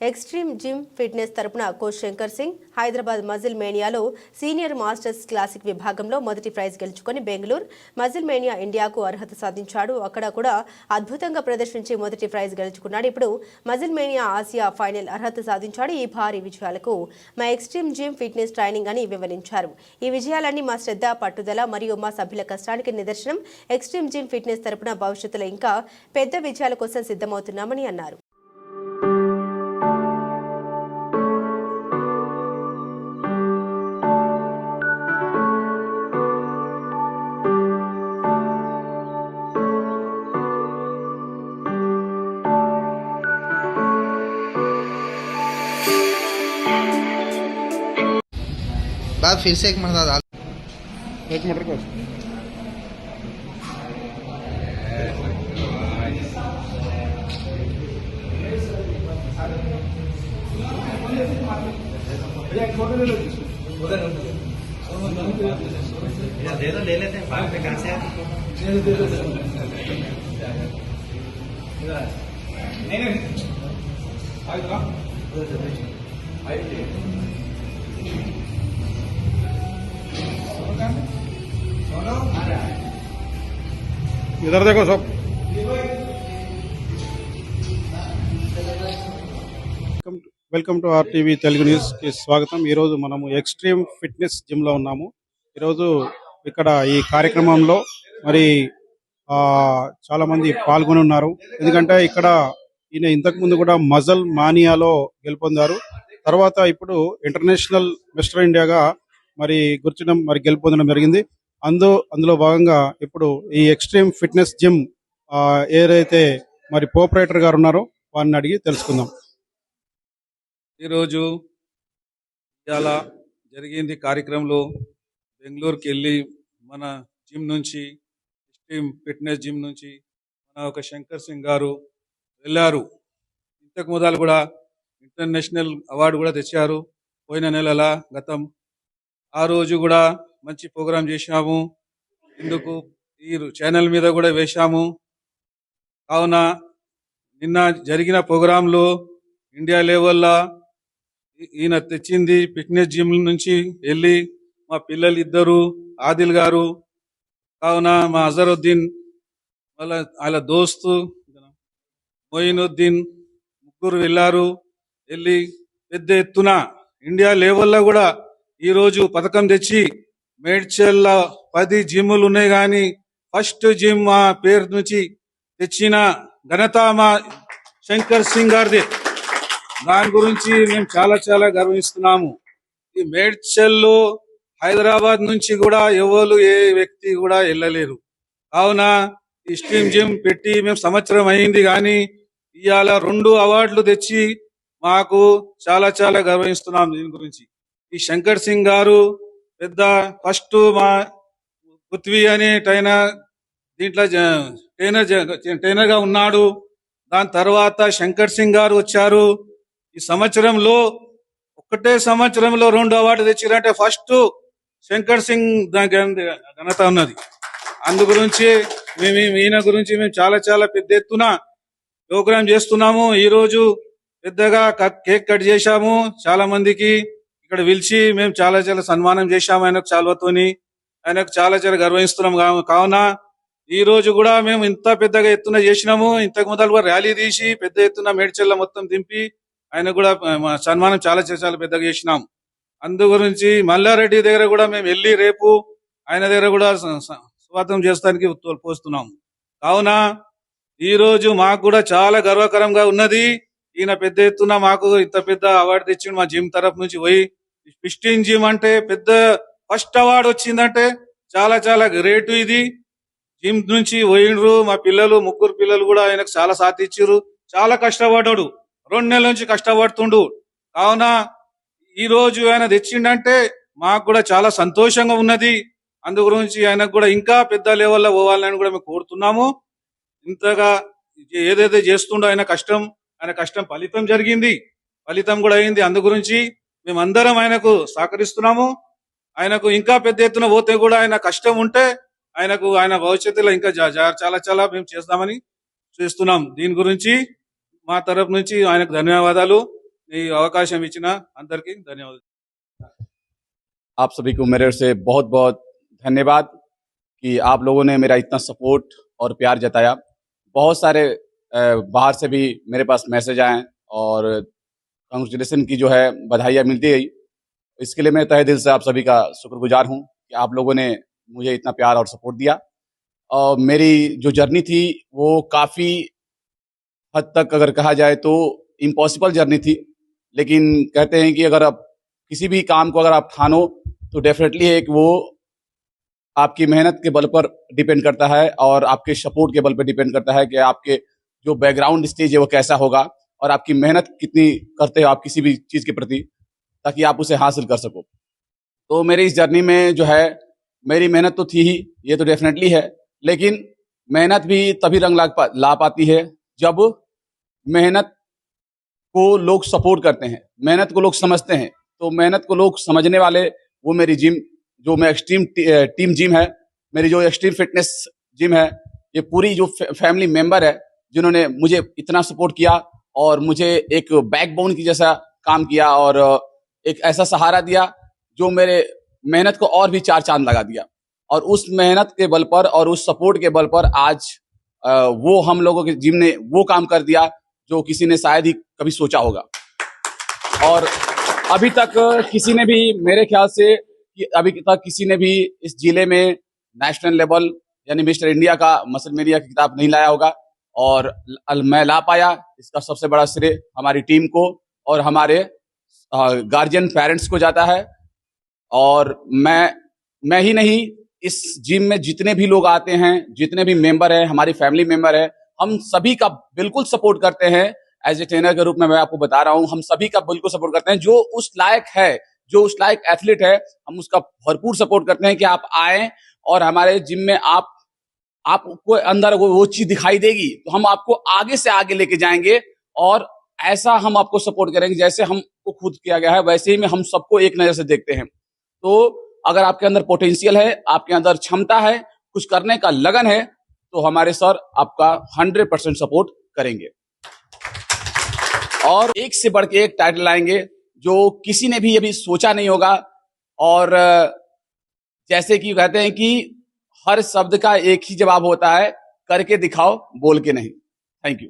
Extreme gym fitness తరపున coach Shankar Singh Hyderabad muscle mania senior masters classic విభాగంలో మొదటి prize గెలుచుకొని Bengaluru muscle mania ఇండియాకు అర్హత సాధించాడు. అక్కడ కూడా అద్భుతంగా ప్రదర్శించి మొదటి ప్రైజ్ గెలుచుకున్నాడు. ఇప్పుడు మజిల్ మేనియా ఆసియా ఫైనల్ అర్హత సాధించాడు. ఈ భారీ విజయాలకు మా ఎక్స్ట్రీమ్ జిమ్ ఫిట్నెస్ ట్రైనింగ్ అని వివరించారు. ఈ విజయాలన్నీ మా శ్రద్ధ పట్టుదల మరియు మా సభ్యుల కష్టానికి నిదర్శనం. ఎక్స్ట్రీమ్ జిమ్ ఫిట్నెస్ తరపున భవిష్యత్తులో ఇంకా పెద్ద విజయాల కోసం సిద్ధమవుతున్నామని అన్నారు. बाद फिर से एक मरदा डाल। एक मटर को ले लेते हैं। पे से नहीं नहीं। इधर देखो सब welcome welcome to R TV Telugu news కి స్వాగతం ఈరోజు మనము ఎక్స్ట్రీమ్ ఫిట్నెస్ జిమ్ లో ఉన్నాము ఈరోజు ఇక్కడ ఈ కార్యక్రమంలో మరి ఆ చాలా మంది పాల్గొని ఉన్నారు ఎందుకంటే ఇక్కడ ఈయన ఇంతకు ముందు కూడా మజల్ మానియాలో గెలుపొందారు తర్వాత ఇప్పుడు ఇంటర్నేషనల్ మిస్టర్ ఇండియాగా మరి గుర్చడం మరి గెలుపొందడం జరిగింది. అందు అందులో భాగంగా ఇప్పుడు ఈ ఎక్స్ట్రీమ్ ఫిట్నెస్ జిమ్ ఏదైతే మరి పోపరేటర్ గారు ఉన్నారో వారిని అడిగి తెలుసుకుందాం. ఈరోజు ఇవాళ జరిగింది కార్యక్రమంలో బెంగళూరుకి వెళ్ళి మన జిమ్ నుంచి ఎక్స్ట్రీమ్ ఫిట్నెస్ జిమ్ నుంచి మన ఒక శంకర్ సింగ్ గారు వెళ్ళారు. ఇంతకు మొదలు కూడా ఇంటర్నేషనల్ అవార్డు కూడా తెచ్చారు. పోయిన నెలల గతం ఆ రోజు కూడా మంచి ప్రోగ్రాం చేశాము ఇందుకు ఈ ఛానల్ మీద కూడా వేశాము. కావున నిన్న జరిగిన ప్రోగ్రాంలో ఇండియా లెవెల్లో ఈయన తెచ్చింది ఫిట్నెస్ జిమ్ నుంచి వెళ్ళి మా పిల్లలు ఇద్దరు ఆదిల్ గారు కావున మా అజరుద్దీన్ వాళ్ళ వాళ్ళ దోస్తు మొయినుద్దీన్ ముగ్గురు వెళ్ళారు. వెళ్ళి పెద్ద ఎత్తున ఇండియా లెవెల్లో కూడా ఈ రోజు పథకం తెచ్చి మేడ్చల్ల పది జిమ్లు ఉన్నాయి కానీ ఫస్ట్ జిమ్ మా పేరు నుంచి తెచ్చిన ఘనత మా శంకర్ సింగ్ గారిది. దాని గురించి మేము చాలా చాలా గర్విస్తున్నాము. ఈ మేడ్చల్లో హైదరాబాద్ నుంచి కూడా ఎవరు ఏ వ్యక్తి కూడా వెళ్ళలేరు. కావున ఈ స్ట్రీమ్ జిమ్ పెట్టి మేము సంవత్సరం అయింది కానీ ఇవాళ రెండు అవార్డులు తెచ్చి మాకు చాలా చాలా గర్వహిస్తున్నాం దీని గురించి. ఈ శంకర్ సింగ్ గారు పెద్ద ఫస్ట్ మా పృథ్వీ అనే ట్రైనర్ దీంట్లో ట్రైనర్ ట్రైనర్గా గా ఉన్నాడు. దాని తర్వాత శంకర్ సింగ్ గారు వచ్చారు. ఈ సంవత్సరంలో ఒకటే సంవత్సరంలో రెండు అవార్డు తెచ్చిరంటే ఫస్ట్ శంకర్ సింగ్ దానికి ఘనత ఉన్నది. అందు గురించి మేము ఈయన గురించి మేము చాలా చాలా పెద్ద ఎత్తున ప్రోగ్రాం చేస్తున్నాము. ఈ రోజు పెద్దగా కేక్ కట్ చేశాము. చాలా మందికి ఇక్కడ పిలిచి మేము చాలా చాలా సన్మానం చేశాము ఆయనకు చాలువతోని. ఆయనకు చాలా చాలా గర్వహిస్తున్నాం. కావున ఈ రోజు కూడా మేము ఇంత పెద్దగా ఎత్తున చేసినాము. ఇంతకు మొదలు కూడా ర్యాలీ తీసి పెద్ద ఎత్తున మేడ్చెల్ల మొత్తం దింపి ఆయన కూడా మా సన్మానం చాలా చాలా పెద్దగా చేసినాం. అందు గురించి మల్లారెడ్డి దగ్గర కూడా మేము వెళ్ళి రేపు ఆయన దగ్గర కూడా స్వాగతం చేస్తానికి పోస్తున్నాం కావున ఈ రోజు మాకు కూడా చాలా గర్వకరంగా ఉన్నది. ఈయన పెద్ద ఎత్తున మాకు ఇంత పెద్ద అవార్డు తెచ్చిండు మా జిమ్ తరఫు నుంచి పోయి ఫిఫ్టీన్ జిమ్ అంటే పెద్ద ఫస్ట్ అవార్డు వచ్చిందంటే చాలా చాలా గ్రేట్ ఇది. జిమ్ నుంచి పోయిండ్రు మా పిల్లలు ముగ్గురు పిల్లలు కూడా ఆయనకు చాలా సాథ్ ఇచ్చిర్రు. చాలా కష్టపడ్డాడు. రెండు నెలల నుంచి కష్టపడుతుండు. కావున ఈ రోజు ఆయన తెచ్చిండంటే మాకు కూడా చాలా సంతోషంగా ఉన్నది. అందు గురించి ఆయనకు కూడా ఇంకా పెద్ద లెవెల్లో పోవాలని కూడా మేము కోరుతున్నాము. ఇంతగా ఏదైతే చేస్తుండో ఆయన కష్టం ఆయన కష్టం ఫలితం జరిగింది. ఫలితం కూడా అయింది. అందు గురించి మేమందరం ఆయనకు సహకరిస్తున్నాము ఆయనకు ఇంకా పెద్ద ఎత్తున పోతే కూడా ఆయన కష్టం ఉంటే ఆయనకు ఆయన భవిష్యత్తులో ఇంకా జా- జా- చాలా చాలా మేము చేస్తామని చేస్తున్నాం దీని గురించి మా తరపు నుంచి ఆయనకు ధన్యవాదాలు ఈ అవకాశం ఇచ్చిన అందరికీ ధన్యవాదాలు आप सभी को मेरे ओर से बहुत बहुत धन्यवाद कि आप लोगों ने मेरा इतना सपोर्ट और प्यार जताया बहुत सारे अ, बाहर से भी मेरे पास मैसेज आए और कंग्रेचुलेसन की जो है बधाइयाँ मिलती गई इसके लिए मैं तहे दिल से आप सभी का शुक्रगुजार हूँ कि आप लोगों ने मुझे इतना प्यार और सपोर्ट दिया। और मेरी जो जर्नी थी वो काफ़ी हद तक अगर कहा जाए तो इम्पॉसिबल जर्नी थी। लेकिन कहते हैं कि अगर आप किसी भी काम को अगर आप ठानो तो डेफिनेटली एक वो आपकी मेहनत के बल पर डिपेंड करता है और आपके सपोर्ट के बल पर डिपेंड करता है कि आपके जो बैकग्राउंड स्टेज है वो कैसा होगा। और आपकी मेहनत कितनी करते हो आप किसी भी चीज़ के प्रति ताकि आप उसे हासिल कर सको। तो मेरी इस जर्नी में जो है मेरी मेहनत तो थी ही ये तो डेफिनेटली है लेकिन मेहनत भी तभी रंग ला, पा, ला पाती है जब मेहनत को लोग सपोर्ट करते हैं मेहनत को लोग समझते हैं। तो मेहनत को लोग समझने वाले वो मेरी जिम जो मैं एक्सट्रीम टीम जिम है मेरी जो एक्सट्रीम फिटनेस जिम है ये पूरी जो फैमिली मेंबर है जिन्होंने मुझे इतना सपोर्ट किया और मुझे एक बैकबोन की जैसा काम किया और एक ऐसा सहारा दिया जो मेरे मेहनत को और भी चार चाँद लगा दिया। और उस मेहनत के बल पर और उस सपोर्ट के बल पर आज वो हम लोगों के जिम ने वो काम कर दिया जो किसी ने शायद ही कभी सोचा होगा। और अभी तक किसी ने भी मेरे ख्याल से कि अभी तक किसी ने भी इस ज़िले में नेशनल लेवल यानी मिस्टर इंडिया का मसल मीडिया की किताब नहीं लाया होगा। और मैं ला पाया। इसका सबसे बड़ा श्रेय हमारी टीम को और हमारे गार्जियन पेरेंट्स को जाता है। और मैं मैं ही नहीं, इस जिम में जितने भी लोग आते हैं, जितने भी मेंबर हैं, हमारी फैमिली मेंबर है, हम सभी का बिल्कुल सपोर्ट करते हैं। एज ए ट्रेनर के रूप में मैं आपको बता रहा हूँ, हम सभी का बिल्कुल सपोर्ट करते हैं। जो उस लायक है, जो उस लायक एथलीट है, हम उसका भरपूर सपोर्ट करते हैं कि आप आए और हमारे जिम में आप आपको अंदर वो, वो चीज़ दिखाई देगी तो हम आपको आगे से आगे लेके जाएँगे और ऐसा हम आपको सपोर्ट करेंगे जैसे हमको खुद किया गया है वैसे ही में हम सबको एक नज़र से देखते हैं। तो अगर आपके अंदर पोटेंशियल है आपके अंदर क्षमता है कुछ करने का लगन है तो हमारे सर आपका हंड्रेड परसेंट सपोर्ट करेंगे। और एक से बढ़ के एक टाइटल लाएँगे जो किसी ने भी अभी सोचा नहीं होगा और जैसे कि कहते हैं कि हर शब्द का एक ही जवाब होता है, करके दिखाओ, बोल के नहीं। Thank you